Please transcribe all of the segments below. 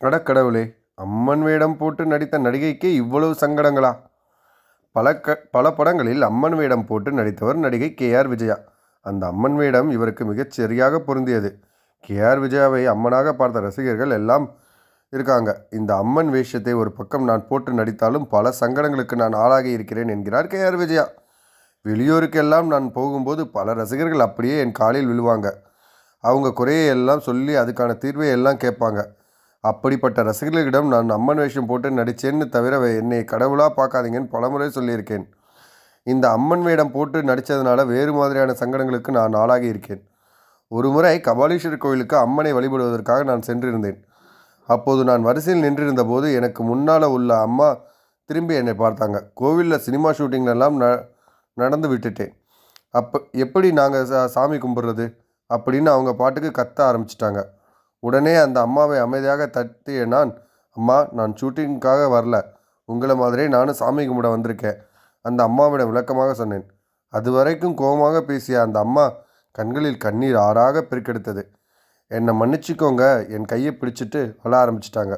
அடக்கடவுளே அம்மன் வேடம் போட்டு நடித்த நடிகைக்கே இவ்வளவு சங்கடங்களா? பல க பல படங்களில் அம்மன் வேடம் போட்டு நடித்தவர் நடிகை கே ஆர் விஜயா. அந்த அம்மன் வேடம் இவருக்கு மிகச் சரியாக பொருந்தியது. கே ஆர் விஜயாவை அம்மனாக பார்த்த ரசிகர்கள் எல்லாம் இருக்காங்க. இந்த அம்மன் வேஷத்தை ஒரு பக்கம் நான் போட்டு நடித்தாலும் பல சங்கடங்களுக்கு நான் ஆளாகி இருக்கிறேன் என்கிறார் கே ஆர் விஜயா. வெளியூருக்கெல்லாம் நான் போகும்போது பல ரசிகர்கள் அப்படியே என் காலில் விழுவாங்க. அவங்க குறையை எல்லாம் சொல்லி அதுக்கான தீர்வை எல்லாம் கேட்பாங்க. அப்படிப்பட்ட ரசிகர்களிடம் நான் அம்மன் வேஷம் போட்டு நடித்தேன்னு தவிர என்னை கடவுளாக பார்க்காதீங்கன்னு பலமுறை சொல்லியிருக்கேன். இந்த அம்மன் வேடம் போட்டு நடித்ததுனால வேறு மாதிரியான சங்கடங்களுக்கு நான் ஆளாகி இருக்கேன். ஒரு முறை கபாலீஸ்வரர் கோயிலுக்கு அம்மனை வழிபடுவதற்காக நான் சென்றிருந்தேன். அப்போது நான் வரிசையில் நின்றிருந்த போது எனக்கு முன்னால் உள்ள அம்மா திரும்பி என்னை பார்த்தாங்க. கோவிலில் சினிமா ஷூட்டிங்லெல்லாம் ந நடந்து விட்டுட்டேன். அப்போ எப்படி நாங்கள் சா சாமி கும்பிட்றது? அப்படின்னு அவங்க பாட்டுக்கு கத்த ஆரம்பிச்சிட்டாங்க. உடனே அந்த அம்மாவை அமைதியாக தட்டிய நான் அம்மா நான் ஷூட்டிங்காக வரல. உங்களை மாதிரியே நானும் சாமி கும்பிட வந்திருக்கேன் அந்த அம்மாவிடம் விளக்கமாக சொன்னேன். அது வரைக்கும் கோபமாக பேசிய அந்த அம்மா கண்களில் கண்ணீர் ஆறாக பெருக்கெடுத்தது. என்னை மன்னிச்சுக்கோங்க. என் கையை பிடிச்சிட்டு வள ஆரம்பிச்சிட்டாங்க.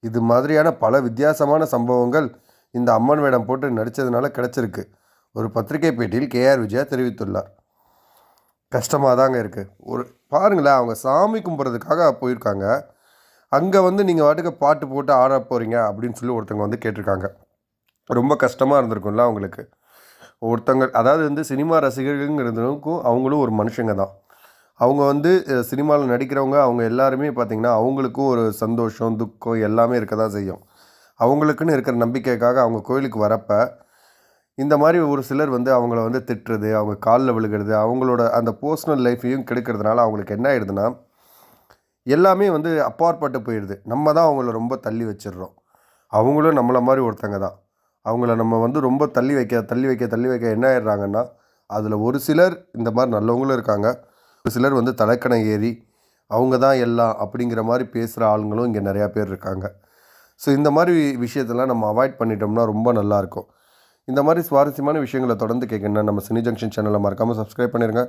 இது மாதிரியான பல வித்தியாசமான சம்பவங்கள் இந்த அம்மன் வேடம் போட்டு நடித்ததுனால கிடச்சிருக்கு. ஒரு பத்திரிகை பேட்டியில் கேஆர் விஜயா தெரிவித்துள்ளார். கஷ்டமாக தாங்க இருக்குது ஒரு பாருங்களேன் அவங்க சாமி கும்பிட்றதுக்காக போயிருக்காங்க. அங்கே வந்து நீங்கள் வாட்டுக்கு பாட்டு போட்டு ஆட போகிறீங்க அப்படின்னு சொல்லி ஒருத்தவங்க வந்து கேட்டிருக்காங்க. ரொம்ப கஷ்டமாக இருந்திருக்கும்ல அவங்களுக்கு. ஒருத்தங்க அதாவது வந்து சினிமா ரசிகர்களுங்கிறதுக்கும் அவங்களும் ஒரு மனுஷங்க தான். அவங்க வந்து சினிமாவில் நடிக்கிறவங்க அவங்க எல்லாருமே பார்த்திங்கன்னா அவங்களுக்கும் ஒரு சந்தோஷம் துக்கம் எல்லாமே இருக்க தான் செய்யும். அவங்களுக்குன்னு இருக்கிற நம்பிக்கைக்காக அவங்க கோயிலுக்கு வரப்போ இந்த மாதிரி ஒரு சிலர் வந்து அவங்கள வந்து திட்டுறது அவங்க காலில் விழுகிறது அவங்களோட அந்த பர்சனல் லைஃப்பையும் கெடுக்கிறதுனால அவங்களுக்கு என்ன ஆயிடுதுன்னா எல்லாமே வந்து அப்பாற்பட்டு போயிடுது. நம்ம தான் அவங்கள ரொம்ப தள்ளி வச்சிடுறோம். அவங்களும் நம்மளை மாதிரி ஒருத்தங்க தான். அவங்கள நம்ம வந்து ரொம்ப தள்ளி வைக்க தள்ளி வைக்க தள்ளி வைக்க என்ன ஆயிடுறாங்கன்னா அதில் ஒரு சிலர் இந்த மாதிரி நல்லவங்களும் இருக்காங்க. ஒரு சிலர் வந்து தலைக்கணை ஏறி அவங்க தான் எல்லாம் அப்படிங்கிற மாதிரி பேசுகிற ஆளுங்களும் இங்கே நிறையா பேர் இருக்காங்க. ஸோ இந்த மாதிரி விஷயத்தெல்லாம் நம்ம அவாய்ட் பண்ணிட்டோம்னா ரொம்ப நல்லாயிருக்கும் இந்த மாதிரி சுவாரஸ்யமான விஷயங்களை தொடர்ந்து கேட்கணும்னா நம்ம சினி ஜங்ஷன் சேனலை மறக்காமல் சப்ஸ்கிரைப் பண்ணிடுங்க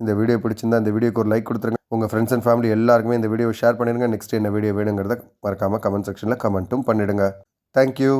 இந்த வீடியோ பிடிச்சிருந்தா இந்த வீடியோக்கு ஒரு லைக் கொடுத்துருங்க. உங்கள் ஃப்ரெண்ட்ஸ் அண்ட் ஃபேமிலி எல்லாருக்குமே இந்த வீடியோவை ஷேர் பண்ணிடுங்க நெக்ஸ்ட் என்ன வீடியோ வேணுங்கிறத மறக்காமல் கமெண்ட் செக்ஷனில் கமெண்ட்டும் பண்ணிடுங்க. தேங்க்யூ